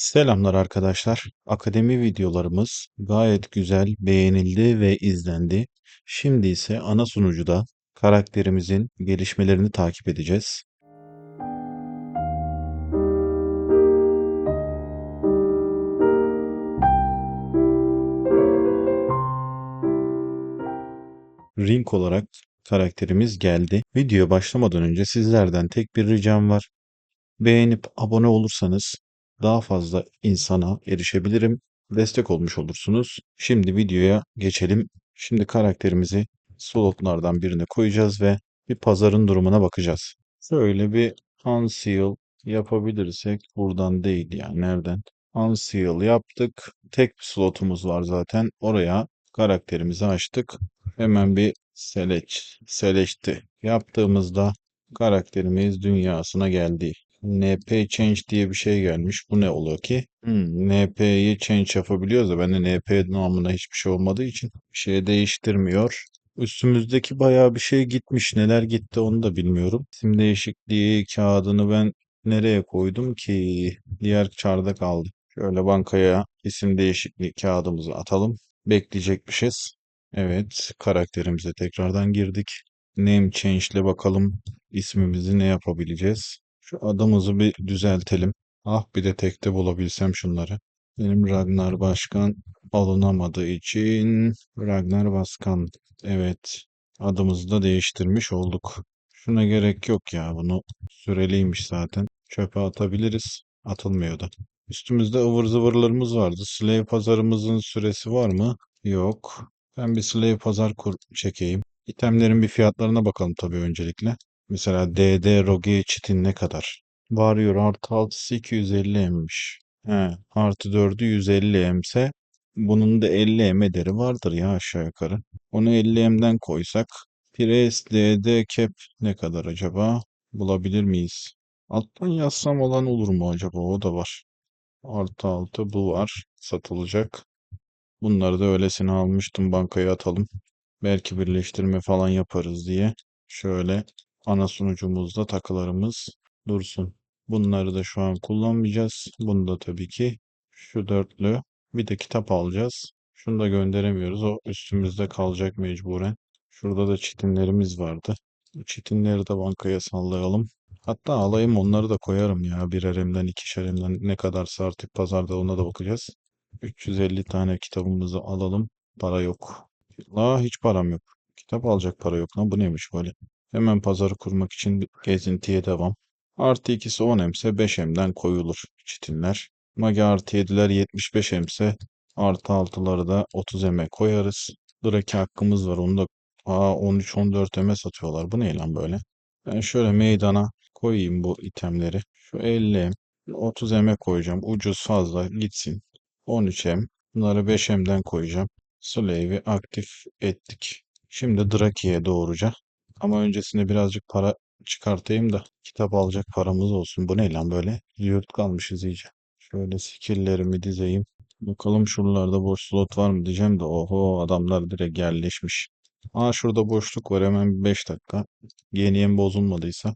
Selamlar arkadaşlar. Akademi videolarımız gayet güzel beğenildi ve izlendi. Şimdi ise ana sunucuda karakterimizin gelişmelerini takip edeceğiz. Ring olarak karakterimiz geldi. Videoya başlamadan önce sizlerden tek bir ricam var. Beğenip abone olursanız daha fazla insana erişebilirim. Destek olmuş olursunuz. Şimdi videoya geçelim. Şimdi karakterimizi slotlardan birine koyacağız ve bir pazarın durumuna bakacağız. Şöyle bir unseal yapabilirsek buradan değil yani nereden? Unseal yaptık. Tek bir slotumuz var zaten. Oraya karakterimizi açtık. Hemen bir select, select'i yaptığımızda karakterimiz dünyasına geldi. NP change diye bir şey gelmiş. Bu ne oluyor ki? Hmm, NP'yi change yapabiliyoruz da bende NP namına hiçbir şey olmadığı için bir şey değiştirmiyor. Üstümüzdeki bayağı bir şey gitmiş. Neler gitti onu da bilmiyorum. İsim değişikliği kağıdını ben nereye koydum ki? Diğer çarda kaldı. Şöyle bankaya isim değişikliği kağıdımızı atalım. Bekleyecekmişiz. Evet, karakterimize tekrardan girdik. Name change ile bakalım ismimizi ne yapabileceğiz. Şu adımızı bir düzeltelim. Ah bir de tekte bulabilsem şunları. Benim Ragnar Başkan alınamadığı için Ragnar Başkan. Evet. Adımızı da değiştirmiş olduk. Şuna gerek yok ya. Bunu süreliymiş zaten. Çöpe atabiliriz. Atılmıyor da. Üstümüzde ıvır zıvırlarımız vardı. Slave pazarımızın süresi var mı? Yok. Ben bir slave pazar kur çekeyim. İtemlerin bir fiyatlarına bakalım tabii öncelikle. Mesela DD Rogue Çitin ne kadar? Varıyor artı 6'sı 250 emmiş. He, artı 4'ü 150 emse bunun da 50 em ederi vardır ya aşağı yukarı. Onu 50 emden koysak Pires DD Cap ne kadar acaba? Bulabilir miyiz? Alttan yazsam olan olur mu acaba? O da var. Artı 6 bu var. Satılacak. Bunları da öylesine almıştım bankaya atalım. Belki birleştirme falan yaparız diye. Şöyle ana sunucumuzda takılarımız dursun. Bunları da şu an kullanmayacağız. Bunu da tabii ki şu dörtlü bir de kitap alacağız. Şunu da gönderemiyoruz. O üstümüzde kalacak mecburen. Şurada da çitinlerimiz vardı. Çitinleri de bankaya sallayalım. Hatta alayım onları da koyarım ya. Birer emden ikişer emden ne kadarsa artık pazarda ona da bakacağız. 350 tane kitabımızı alalım. Para yok. La hiç param yok. Kitap alacak para yok lan. Bu neymiş böyle? Hemen pazarı kurmak için gezintiye devam. Artı ikisi 10 emse 5 emden koyulur çitinler. Magi artı 7'ler 75 emse artı 6'ları da 30 eme koyarız. Draki hakkımız var. Onu da aa, 13-14 eme satıyorlar. Bu ne lan böyle? Ben şöyle meydana koyayım bu itemleri. Şu 50 em, 30 eme koyacağım. Ucuz fazla gitsin. 13 em. Bunları 5 emden koyacağım. Slave'i aktif ettik. Şimdi Draki'ye doğruca. Ama öncesinde birazcık para çıkartayım da kitap alacak paramız olsun. Bu ne lan böyle? Yurt kalmışız iyice. Şöyle skill'lerimi dizeyim. Bakalım şuralarda boş slot var mı diyeceğim de oho adamlar direkt yerleşmiş. Aa şurada boşluk var hemen 5 dakika. Geniyem bozulmadıysa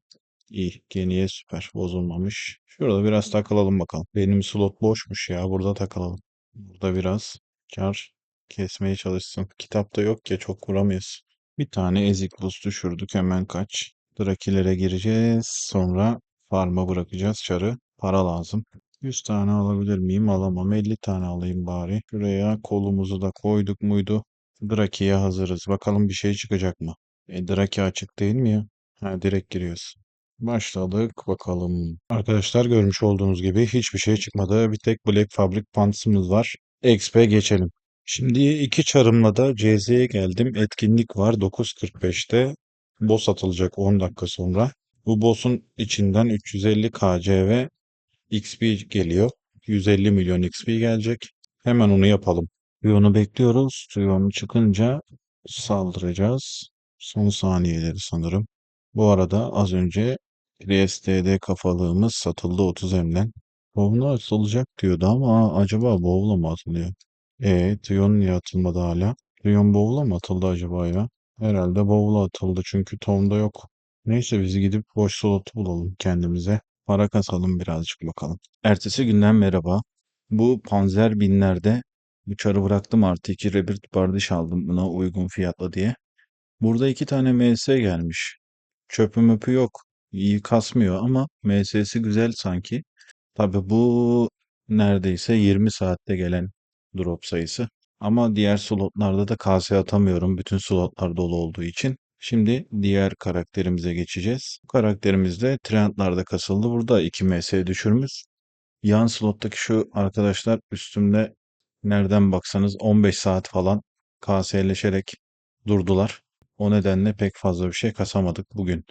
iyi. Geniye süper bozulmamış. Şurada biraz takılalım bakalım. Benim slot boşmuş ya burada takılalım. Burada biraz kar kesmeye çalışsın. Kitapta yok ya çok vuramıyoruz. Bir tane eziklus düşürdük hemen kaç. Drakilere gireceğiz. Sonra farma bırakacağız çarı. Para lazım. 100 tane alabilir miyim? Alamam. 50 tane alayım bari. Şuraya kolumuzu da koyduk muydu? Draki'ye hazırız. Bakalım bir şey çıkacak mı? E, Draki açık değil mi ya? Ha, direkt giriyoruz. Başladık bakalım. Arkadaşlar görmüş olduğunuz gibi hiçbir şey çıkmadı. Bir tek Black Fabric Pants'ımız var. XP geçelim. Şimdi iki çarımla da CZ'ye geldim. Etkinlik var 9.45'te. Boss atılacak 10 dakika sonra. Bu boss'un içinden 350 KC ve XP geliyor. 150 milyon XP gelecek. Hemen onu yapalım. Tuyonu bekliyoruz. Tuyonu çıkınca saldıracağız. Son saniyeleri sanırım. Bu arada az önce PSTD kafalığımız satıldı 30 emden. Bowl'a atılacak diyordu ama acaba Bowl'a mı atılıyor? E, Tion niye atılmadı hala? Tion Bowl'a mı atıldı acaba ya? Herhalde Bowl'a atıldı çünkü Tom'da yok. Neyse biz gidip boş slotu bulalım kendimize. Para kasalım birazcık bakalım. Ertesi günden merhaba. Bu Panzer binlerde bu çarı bıraktım artı 2 Rebirth Bardiş aldım buna uygun fiyatla diye. Burada iki tane MS gelmiş. Çöpü möpü yok. İyi kasmıyor ama MS'si güzel sanki. Tabii bu neredeyse 20 saatte gelen drop sayısı. Ama diğer slotlarda da KS atamıyorum. Bütün slotlar dolu olduğu için. Şimdi diğer karakterimize geçeceğiz. Bu karakterimiz de trendlarda kasıldı. Burada 2 MS düşürmüş. Yan slottaki şu arkadaşlar üstümde nereden baksanız 15 saat falan KS'leşerek durdular. O nedenle pek fazla bir şey kasamadık bugün.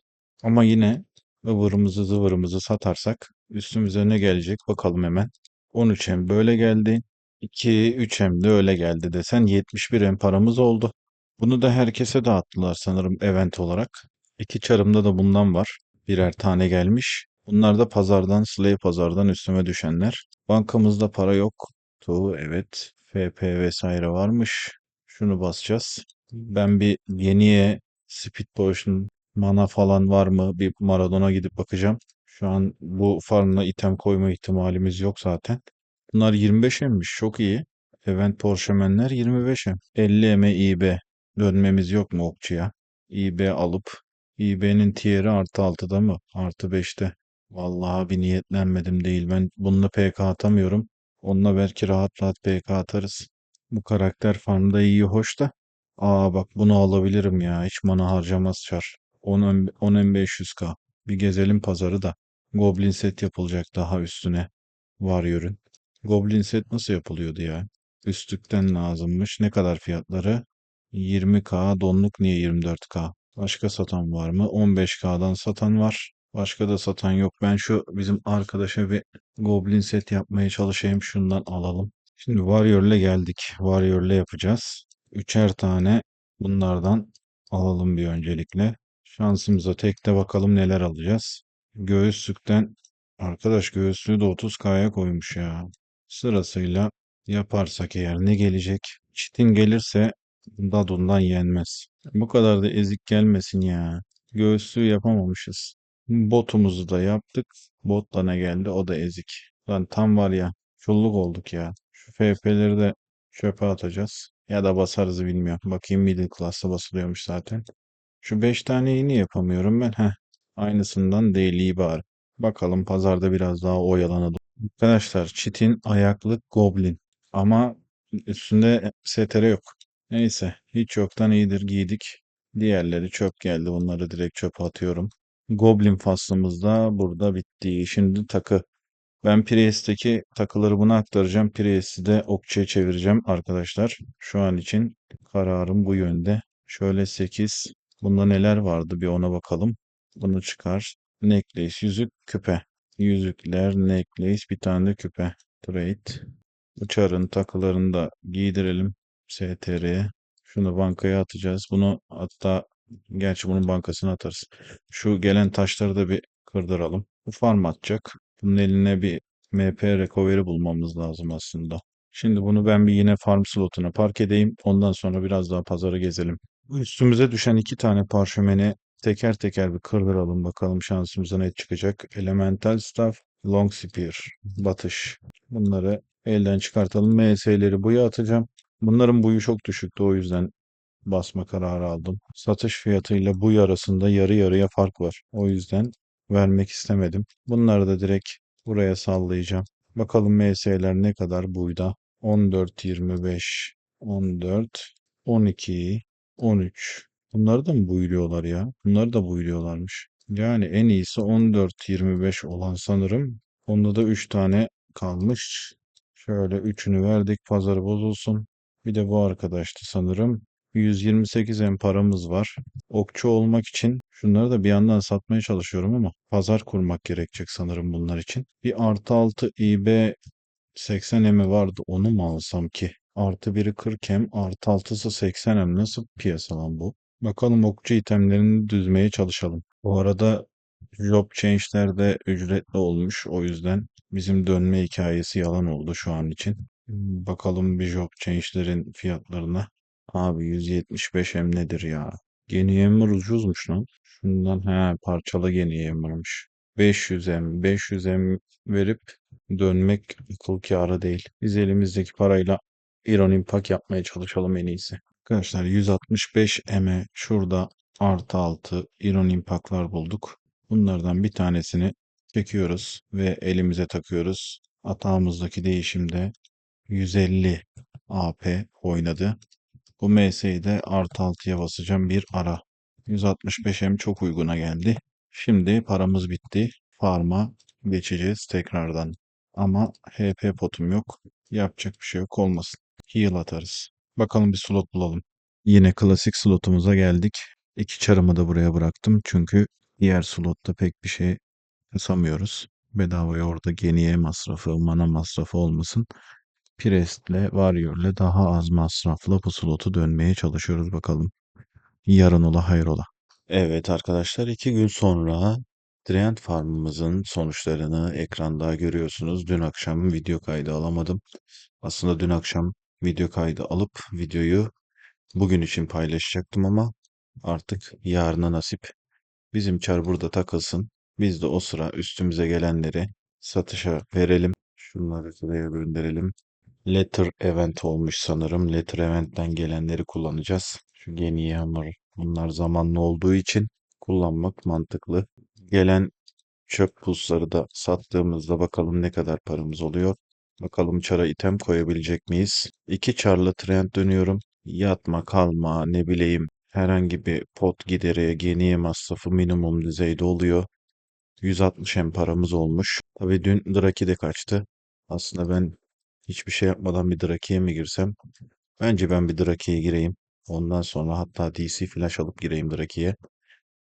Ama yine ıvırımızı zıvırımızı satarsak üstümüze ne gelecek bakalım hemen. 13M böyle geldi. 2 3M de öyle geldi desen 71M paramız oldu. Bunu da herkese dağıttılar sanırım event olarak. İki çarımda da bundan var. Birer tane gelmiş. Bunlar da pazardan, Slay pazardan üstüme düşenler. Bankamızda para yok. Tu evet. FP vesaire varmış. Şunu basacağız. Ben bir yeniye Speed Potion mana falan var mı? Bir Maradona gidip bakacağım. Şu an bu farmla item koyma ihtimalimiz yok zaten. Bunlar 25 emmiş. Çok iyi. Event Porschemenler 25 em. 50 eme IB. Dönmemiz yok mu okçuya? IB alıp IB'nin tier'i artı 6'da mı? Artı 5'te. Vallahi bir niyetlenmedim değil. Ben bununla PK atamıyorum. Onunla belki rahat rahat PK atarız. Bu karakter farmda iyi hoş da. Aa bak bunu alabilirim ya. Hiç mana harcamaz çar. 10 M- 10 M500K. Bir gezelim pazarı da. Goblin set yapılacak daha üstüne. Warrior'ın. Goblin set nasıl yapılıyordu ya? Üstlükten lazımmış. Ne kadar fiyatları? 20K. Donluk niye 24K? Başka satan var mı? 15K'dan satan var. Başka da satan yok. Ben şu bizim arkadaşa bir Goblin set yapmaya çalışayım. Şundan alalım. Şimdi Warrior'le geldik. Warrior'le yapacağız. Üçer tane bunlardan alalım bir öncelikle. Şansımıza tekte bakalım neler alacağız. Göğüslükten arkadaş göğüslüğü de 30K'ya koymuş ya. Sırasıyla yaparsak eğer ne gelecek? Çitin gelirse Dadun'dan yenmez. Bu kadar da ezik gelmesin ya. Göğüslüğü yapamamışız. Botumuzu da yaptık. Botla ne geldi? O da ezik. Lan tam var ya. Çulluk olduk ya. Şu FP'leri de çöpe atacağız. Ya da basarız bilmiyorum. Bakayım middle class'a basılıyormuş zaten. Şu 5 tane yeni yapamıyorum ben. Heh. Aynısından değil iyi bari. Bakalım pazarda biraz daha oyalanalım. Arkadaşlar çitin ayaklık goblin. Ama üstünde STR yok. Neyse hiç yoktan iyidir giydik. Diğerleri çöp geldi. Bunları direkt çöpe atıyorum. Goblin faslımız da burada bitti. Şimdi takı. Ben Prius'taki takıları buna aktaracağım. Prius'u de okçuya çevireceğim arkadaşlar. Şu an için kararım bu yönde. Şöyle 8. Bunda neler vardı bir ona bakalım. Bunu çıkar. Necklace, yüzük, küpe. Yüzükler, necklace, bir tane de küpe. Trade. Uçarın takılarını da giydirelim. STR'ye. Şunu bankaya atacağız. Bunu hatta gerçi bunun bankasına atarız. Şu gelen taşları da bir kırdıralım. Bu farm atacak. Bunun eline bir MP recovery bulmamız lazım aslında. Şimdi bunu ben bir yine farm slotuna park edeyim. Ondan sonra biraz daha pazarı gezelim. Üstümüze düşen iki tane parşömeni teker teker bir kırdıralım. Bakalım şansımıza ne çıkacak. Elemental Staff, Long Spear, Batış. Bunları elden çıkartalım. MS'leri buya atacağım. Bunların buyu çok düşüktü o yüzden basma kararı aldım. Satış fiyatıyla buy arasında yarı yarıya fark var. O yüzden vermek istemedim. Bunları da direkt buraya sallayacağım. Bakalım MS'ler ne kadar buyda. 14, 25, 14, 12, 13. Bunları da mı buyuruyorlar ya? Bunları da buyuruyorlarmış. Yani en iyisi 14-25 olan sanırım. Onda da 3 tane kalmış. Şöyle üçünü verdik pazarı bozulsun. Bir de bu arkadaştı sanırım. 128 en paramız var. Okçu olmak için şunları da bir yandan satmaya çalışıyorum ama pazar kurmak gerekecek sanırım bunlar için. Bir artı 6 IB 80 emi vardı onu mu alsam ki? Artı biri 40 em artı 6'sı 80 em nasıl piyasa lan bu? Bakalım okçu itemlerini düzmeye çalışalım. Bu arada job change'ler de ücretli olmuş. O yüzden bizim dönme hikayesi yalan oldu şu an için. Bakalım bir job change'lerin fiyatlarına. Abi 175 em nedir ya? Geni Hammer ucuzmuş lan. Şundan he parçalı Geni Hammer'mış. 500M, 500M verip dönmek akıl kârı değil. Biz elimizdeki parayla Iron Impact yapmaya çalışalım en iyisi. Arkadaşlar 165M'e şurada artı altı Iron Impact'lar bulduk. Bunlardan bir tanesini çekiyoruz ve elimize takıyoruz. Atağımızdaki değişimde 150 AP oynadı. Bu MS'yi de artı altıya basacağım bir ara. 165M çok uyguna geldi. Şimdi paramız bitti. Farm'a geçeceğiz tekrardan. Ama HP potum yok. Yapacak bir şey yok olmasın. Heal atarız. Bakalım bir slot bulalım. Yine klasik slotumuza geldik. İki çarımı da buraya bıraktım. Çünkü diğer slotta pek bir şey kasamıyoruz. Bedavaya orada geniye masrafı, mana masrafı olmasın. Priest'le, Warrior'le daha az masrafla bu slotu dönmeye çalışıyoruz bakalım. Yarın ola hayrola. Evet arkadaşlar iki gün sonra Trend Farm'ımızın sonuçlarını ekranda görüyorsunuz. Dün akşam video kaydı alamadım. Aslında dün akşam video kaydı alıp videoyu bugün için paylaşacaktım ama artık yarına nasip. Bizim çar burada takılsın. Biz de o sıra üstümüze gelenleri satışa verelim. Şunları şuraya gönderelim. Letter event olmuş sanırım. Letter event'ten gelenleri kullanacağız. Şu yeni hammer bunlar zamanlı olduğu için kullanmak mantıklı. Gelen çöp pulsları da sattığımızda bakalım ne kadar paramız oluyor. Bakalım çara item koyabilecek miyiz? İki çarla trend dönüyorum. Yatma, kalma, ne bileyim herhangi bir pot gideri, geniye masrafı minimum düzeyde oluyor. 160 hem paramız olmuş. Tabii dün Draki de kaçtı. Aslında ben hiçbir şey yapmadan bir Draki'ye mi girsem? Bence ben bir Draki'ye gireyim. Ondan sonra hatta DC flash alıp gireyim Draki'ye.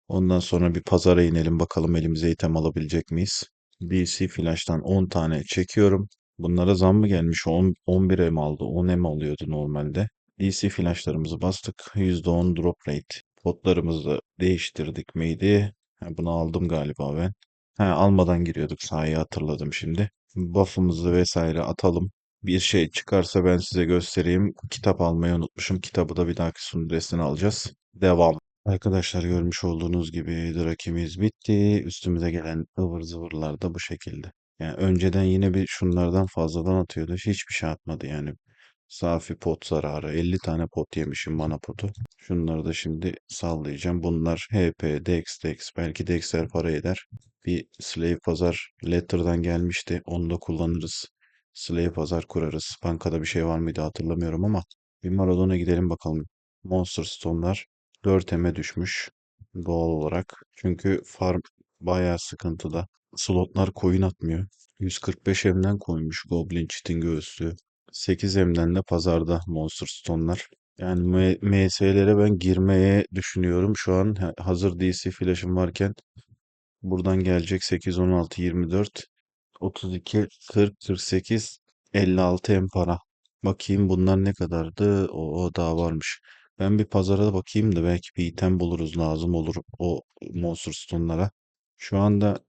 Ondan sonra bir pazara inelim bakalım elimize item alabilecek miyiz? DC flash'tan 10 tane çekiyorum. Bunlara zam mı gelmiş? 10, 11'e mi aldı? 10'e mi alıyordu normalde? DC flashlarımızı bastık. %10 drop rate. Potlarımızı değiştirdik miydi? Ha, bunu aldım galiba ben. Ha, almadan giriyorduk sahaya hatırladım şimdi. Buff'ımızı vesaire atalım. Bir şey çıkarsa ben size göstereyim. Kitap almayı unutmuşum. Kitabı da bir dahaki sunuresine alacağız. Devam. Arkadaşlar görmüş olduğunuz gibi drakimiz bitti. Üstümüze gelen ıvır zıvırlar da bu şekilde. Yani önceden yine bir şunlardan fazladan atıyordu. Hiçbir şey atmadı yani. Safi pot zararı. 50 tane pot yemişim mana potu. Şunları da şimdi sallayacağım. Bunlar HP, Dex, Dex. Belki Dex'ler para eder. Bir Slave Pazar Letter'dan gelmişti. Onu da kullanırız. Slave Pazar kurarız. Bankada bir şey var mıydı hatırlamıyorum ama. Bir Maradona gidelim bakalım. Monster Stone'lar 4M'e düşmüş doğal olarak. Çünkü farm bayağı sıkıntıda. Slotlar coin atmıyor. 145 M'den koymuş Goblin Çitin göğüslüğü. 8 M'den de pazarda Monster Stone'lar. Yani MS'lere ben girmeye düşünüyorum. Şu an ha- hazır DC flash'ım varken buradan gelecek 8, 16, 24, 32, 40, 48, 56 M para. Bakayım bunlar ne kadardı? O, o daha varmış. Ben bir pazara bakayım da belki bir item buluruz lazım olur o Monster Stone'lara. Şu anda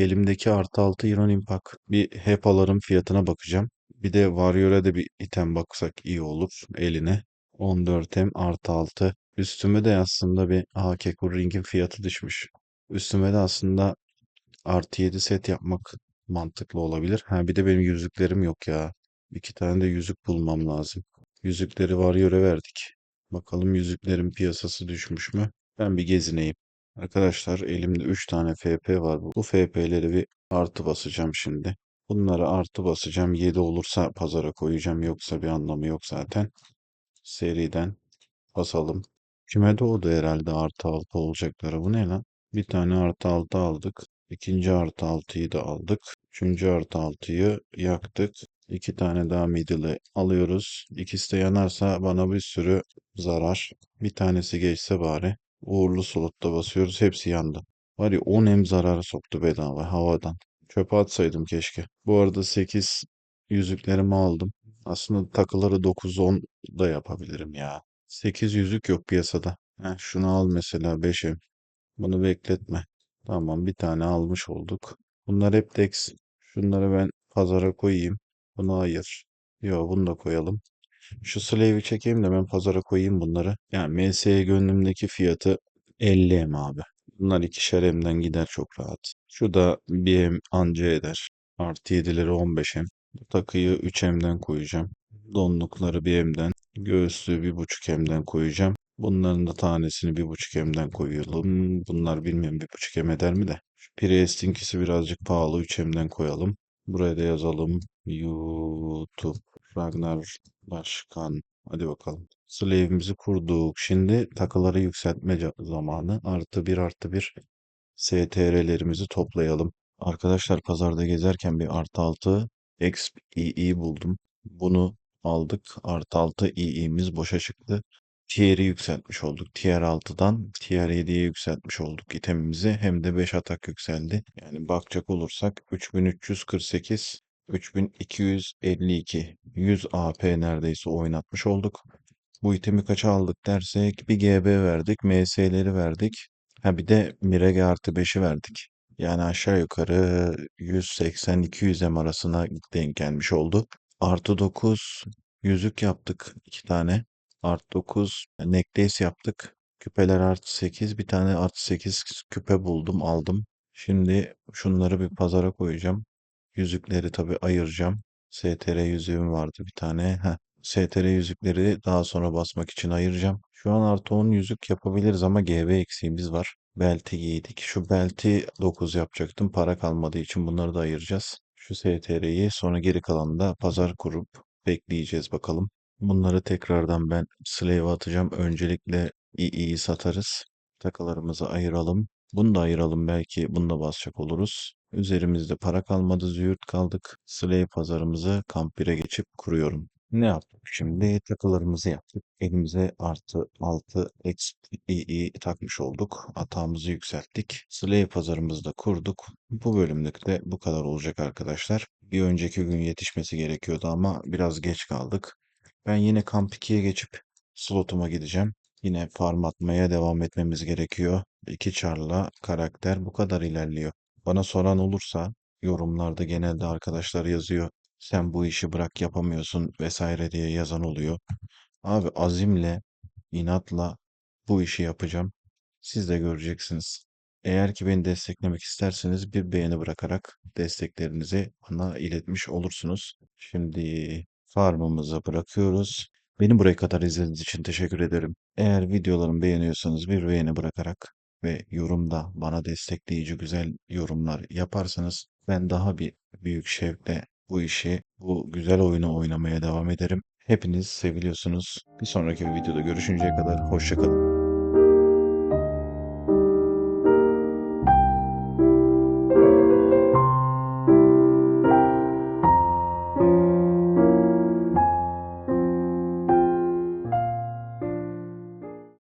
elimdeki artı 6 Iron Impact. Bir hep alırım fiyatına bakacağım. Bir de Warrior'a da bir item baksak iyi olur eline. 14 hem artı 6. Üstüme de aslında bir Aa Kekur Ring'in fiyatı düşmüş. Üstüme de aslında artı 7 set yapmak mantıklı olabilir. Ha bir de benim yüzüklerim yok ya. İki tane de yüzük bulmam lazım. Yüzükleri Warrior'a verdik. Bakalım yüzüklerin piyasası düşmüş mü? Ben bir gezineyim. Arkadaşlar elimde 3 tane FP var. Bu FP'leri bir artı basacağım şimdi. Bunları artı basacağım. 7 olursa pazara koyacağım. Yoksa bir anlamı yok zaten. Seriden basalım. Kime doğdu herhalde artı 6 olacakları. Bu ne lan? Bir tane artı 6 aldık. İkinci artı 6'yı da aldık. Üçüncü artı 6'yı yaktık. İki tane daha middle'ı alıyoruz. İkisi de yanarsa bana bir sürü zarar. Bir tanesi geçse bari. Uğurlu slotta basıyoruz. Hepsi yandı. Var ya 10 em zararı soktu bedava havadan. Çöpe atsaydım keşke. Bu arada 8 yüzüklerimi aldım. Aslında takıları 9-10 da yapabilirim ya. 8 yüzük yok piyasada. Heh, şunu al mesela 5 em. Bunu bekletme. Tamam bir tane almış olduk. Bunlar hep Dex. Şunları ben pazara koyayım. Bunu ayır. Yo bunu da koyalım. Şu Slave'i çekeyim de ben pazara koyayım bunları. Yani MS'ye gönlümdeki fiyatı 50 M abi. Bunlar ikişer M'den gider çok rahat. Şu da bir M anca eder. Artı 7'leri 15 M. Bu takıyı 3 M'den koyacağım. Donlukları bir M'den. Göğüslüğü bir buçuk M'den koyacağım. Bunların da tanesini bir buçuk M'den koyalım. Bunlar bilmiyorum bir buçuk M eder mi de. Şu Priest'inkisi birazcık pahalı 3 M'den koyalım. Buraya da yazalım. YouTube Ragnar Başkan. Hadi bakalım. Slave'imizi kurduk. Şimdi takıları yükseltme zamanı. Artı bir artı bir STR'lerimizi toplayalım. Arkadaşlar pazarda gezerken bir artı altı exp II buldum. Bunu aldık. Artı altı II'miz boşa çıktı. Tier'i yükseltmiş olduk. Tier 6'dan Tier 7'ye yükseltmiş olduk itemimizi. Hem de 5 atak yükseldi. Yani bakacak olursak 3348 3252 100 AP neredeyse oynatmış olduk. Bu itemi kaça aldık dersek bir GB verdik, MS'leri verdik. Ha bir de Mirage artı 5'i verdik. Yani aşağı yukarı 180-200 M arasına denk gelmiş oldu. Artı 9 yüzük yaptık iki tane. Artı 9 necklace yaptık. Küpeler artı 8 bir tane artı 8 küpe buldum aldım. Şimdi şunları bir pazara koyacağım. Yüzükleri tabii ayıracağım. STR yüzüğüm vardı bir tane. Heh. STR yüzükleri daha sonra basmak için ayıracağım. Şu an artı 10 yüzük yapabiliriz ama GB eksiğimiz var. Belti giydik. Şu belti 9 yapacaktım. Para kalmadığı için bunları da ayıracağız. Şu STR'yi sonra geri kalanını da pazar kurup bekleyeceğiz bakalım. Bunları tekrardan ben slave atacağım. Öncelikle İI'yi satarız. Takılarımızı ayıralım. Bunu da ayıralım belki bunu da basacak oluruz. Üzerimizde para kalmadı, züğürt kaldık. Slave pazarımızı kamp 1'e geçip kuruyorum. Ne yaptık şimdi? Takılarımızı yaptık. Elimize artı 6 XP'yi takmış olduk. Atağımızı yükselttik. Slave pazarımızı da kurduk. Bu bölümlük de bu kadar olacak arkadaşlar. Bir önceki gün yetişmesi gerekiyordu ama biraz geç kaldık. Ben yine kamp 2'ye geçip slotuma gideceğim. Yine farm atmaya devam etmemiz gerekiyor. İki çarla karakter bu kadar ilerliyor. Bana soran olursa yorumlarda genelde arkadaşlar yazıyor. Sen bu işi bırak yapamıyorsun vesaire diye yazan oluyor. Abi azimle, inatla bu işi yapacağım. Siz de göreceksiniz. Eğer ki beni desteklemek isterseniz bir beğeni bırakarak desteklerinizi bana iletmiş olursunuz. Şimdi farmımızı bırakıyoruz. Beni buraya kadar izlediğiniz için teşekkür ederim. Eğer videolarımı beğeniyorsanız bir beğeni bırakarak ve yorumda bana destekleyici güzel yorumlar yaparsanız ben daha bir büyük şevkle bu işi, bu güzel oyunu oynamaya devam ederim. Hepiniz seviliyorsunuz. Bir sonraki videoda görüşünceye kadar hoşça kalın.